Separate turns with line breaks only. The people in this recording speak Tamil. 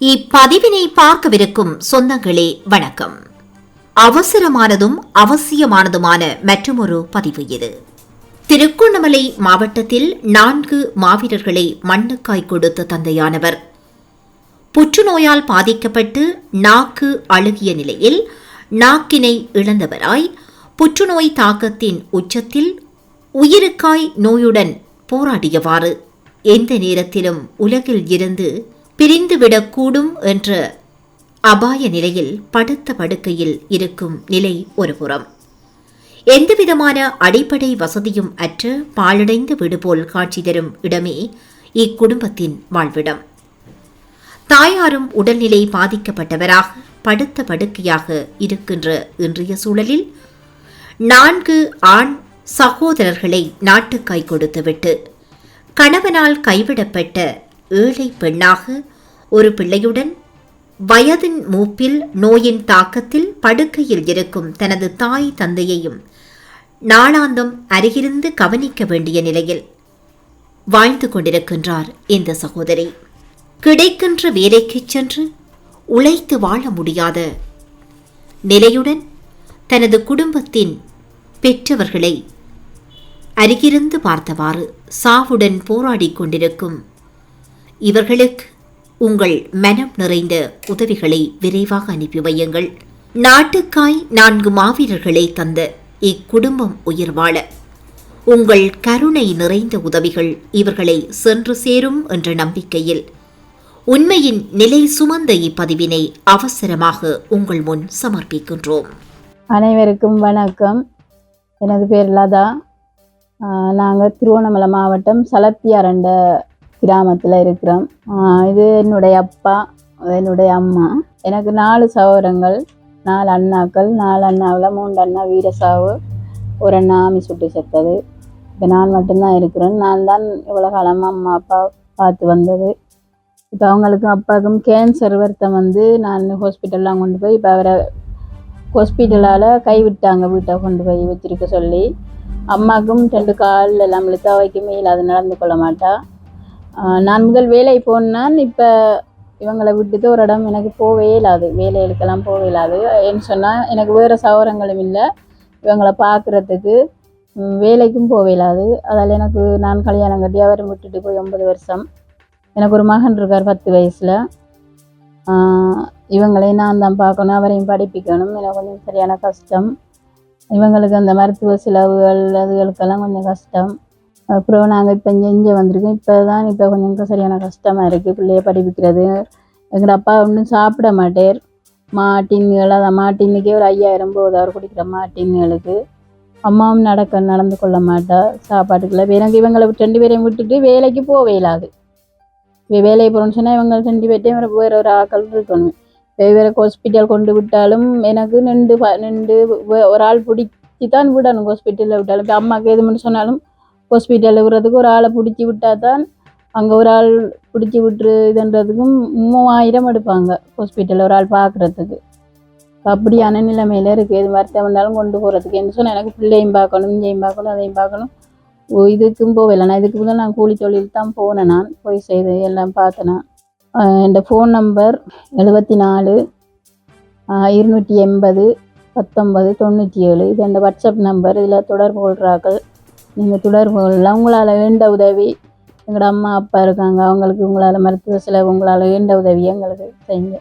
இப்பதிவினை பார்க்கவிருக்கும் சொந்தங்களே வணக்கம். அவசரமானதும் அவசியமானதுமான மற்றொரு பதிவு இது. திருக்கோணமலை மாவட்டத்தில் நான்கு மாவீரர்களை மண்ணுக்காய் கொடுத்த தந்தையானவர். புற்றுநோயால் பாதிக்கப்பட்டு நாக்கு அழுகிய நிலையில் நாக்கினை இழந்தவராய் புற்றுநோய் தாக்கத்தின் உச்சத்தில் உயிருக்காய் நோயுடன் போராடியவாறு எந்த நேரத்திலும் உலகில் இருந்து பிரிந்துவிடக்கூடும் என்ற அபாய நிலையில் படுத்த படுக்கையில் இருக்கும் நிலை ஒருபுறம். எந்தவிதமான அடிப்படை வசதியும் அற்ற பாழடைந்த வீடு போல் காட்சி தரும் இடமே இக்குடும்பத்தின் வாழ்விடம். தாயாரும் உடல்நிலை பாதிக்கப்பட்டவராக படுத்த படுக்கையாக இருக்கின்ற இன்றைய சூழலில் நான்கு ஆண் சகோதரர்களை நாட்டுக்காய் கொடுத்துவிட்டு கணவனால் கைவிடப்பட்ட ஏழை பெண்ணாக ஒரு பிள்ளையுடன் வயதின் மூப்பில் நோயின் தாக்கத்தில் படுக்கையில் இருக்கும் தனது தாய் தந்தையையும் நாளாந்தம் அருகிருந்து கவனிக்க வேண்டிய நிலையில் வாழ்ந்து கொண்டிருக்கின்றார் இந்த சகோதரி. கிடைக்கின்ற வேலைக்குச் சென்று உழைத்து வாழ முடியாத நிலையுடன் தனது குடும்பத்தின் பெற்றவர்களை அருகிருந்து பார்த்தவாறு சாவுடன் போராடிக் கொண்டிருக்கும் இவர்களுக்கு உங்கள் மனம் நிறைந்த உதவிகளை விரைவாக அனுப்பி வையுங்கள். நாட்டுக்காய் நான்கு மாவீரர்களை தந்த இக்குடும்பம் உயிர் வாழ உங்கள் கருணை நிறைந்த உதவிகள் இவர்களை சென்று சேரும் என்ற நம்பிக்கையில். உண்மையின் நிலை சுமந்த இப்பதிவினை அவசரமாக உங்கள் முன் சமர்ப்பிக்கின்றோம்.
அனைவருக்கும் வணக்கம். எனது பேர் லதா. நாங்கள் திருவண்ணாமலை மாவட்டம் சலப்பியாரண்ட கிராமத்தில் இருக்கிறோம். இது என்னுடைய அப்பா என்னுடைய அம்மா. எனக்கு நாலு சகோதரங்கள் நாலு அண்ணாக்கள் நாலு அண்ணாவில் மூன்று அண்ணா வீரசாவு ஒரு அண்ணா ஆமி சுட்டு செத்தது. இப்போ நான் மட்டும்தான் இருக்கிறேன். நான் தான் இவ்வளோ காலமாக அம்மா அப்பா பார்த்து வந்தது. இப்போ அவங்களுக்கும் அப்பாவுக்கும் கேன்சர் வருத்தம் வந்து நான் ஹாஸ்பிட்டல்லாம் கொண்டு போய் இப்போ அவரை ஹாஸ்பிட்டலால் கைவிட்டாங்க. வீட்டை கொண்டு போய் வச்சிருக்க சொல்லி. அம்மாவுக்கும் ரெண்டு கால் எல்லாம் இழுத்தா வைக்கமே இல்லை. அது நடந்து கொள்ள மாட்டாள் நான் முதல் வேலை போனான். இப்போ இவங்களை விட்டுட்டு ஒரு இடம் எனக்கு போவே இல்லாது. வேலைகளுக்கெல்லாம் போவே இல்லாது. ஏன்னு சொன்னால் எனக்கு வேறு சவரங்களும் இல்லை. இவங்களை பார்க்குறதுக்கு வேலைக்கும் போவே இல்லாது. அதால் எனக்கு நான் கல்யாணம் கட்டி அவரை விட்டுட்டு போய் ஒன்பது வருஷம். எனக்கு ஒரு மகன் இருக்கார் பத்து வயசில். இவங்களையும் நான் தான் பார்க்கணும். அவரையும் படிப்பிக்கணும். எனக்கு கொஞ்சம் சரியான கஷ்டம். இவங்களுக்கு அந்த மருத்துவ செலவுகள் அதுகளுக்கெல்லாம் கொஞ்சம் கஷ்டம். அப்புறம் நாங்கள் இப்போ இங்கே இங்கே வந்திருக்கோம். இப்போ தான் இப்போ கொஞ்சம் சரியான கஷ்டமாக இருக்குது பிள்ளைய படிப்பிக்கிறது. எங்கள் அப்பா ஒன்றும் சாப்பிட மாட்டேர். மாட்டின்கள் அதை மாட்டின்னுக்கே ஒரு ஐயாயிரம் போகுது குடிக்கிற மாட்டின்களுக்கு அம்மாவும் நடக்க நடந்து கொள்ள மாட்டா. சாப்பாட்டுக்குள்ள எனக்கு இவங்களை ரெண்டு பேரையும் விட்டுட்டு வேலைக்கு போவே இல்லாது இப்போ வேலைக்கு போகிறோன்னு சொன்னால் இவங்க ரெண்டு பேர்ட்டையும் வேறு வேறு ஒரு ஆக்கள் இருக்கணும். இப்போ வேறு ஹாஸ்பிட்டல் கொண்டு விட்டாலும் எனக்கு நின்று நின்று ஒரு ஆள் பிடிச்சி தான் விடணும் ஹாஸ்பிட்டலில் விட்டாலும். இப்போ அம்மாவுக்கு எதுன்னு சொன்னாலும் ஹாஸ்பிட்டலில் விடுறதுக்கு ஒரு ஆளை பிடிச்சி விட்டால் தான் அங்கே ஒரு ஆள் பிடிச்சி விட்டுரு இதுன்றதுக்கும் மூவாயிரம் எடுப்பாங்க ஹாஸ்பிட்டலில் ஒரு ஆள் பார்க்குறதுக்கு. அப்படியான நிலைமையில் இருக்குது எது மருத்துவம் வந்தாலும் கொண்டு போகிறதுக்கு என்ன சொன்னால் எனக்கு பிள்ளையும் பார்க்கணும் இங்கேயும் பார்க்கணும் அதையும் பார்க்கணும். ஓ, இதுக்கும் போகல. நான் இதுக்கு முதல்ல நான் கூலி தொழில் தான் போனேன் நான். போய் செய்து எல்லாம் பார்த்தேன் என் ஃபோன் நம்பர் எழுபத்தி நாலு இருநூற்றி எண்பது பத்தொன்பது தொண்ணூற்றி ஏழு. இது என் வாட்ஸ்அப் நம்பர் இதில் தொடர்பு கொள்கிறார்கள். நீங்கள் தொடர்பு கொள்ளலாம் உங்களால் வேண்ட உதவி எங்களோட அம்மா அப்பா இருக்காங்க. அவங்களுக்கு உங்களால் மருத்துவ செலவு உங்களால் வேண்ட உதவி எங்களுக்கு செய்யுங்க.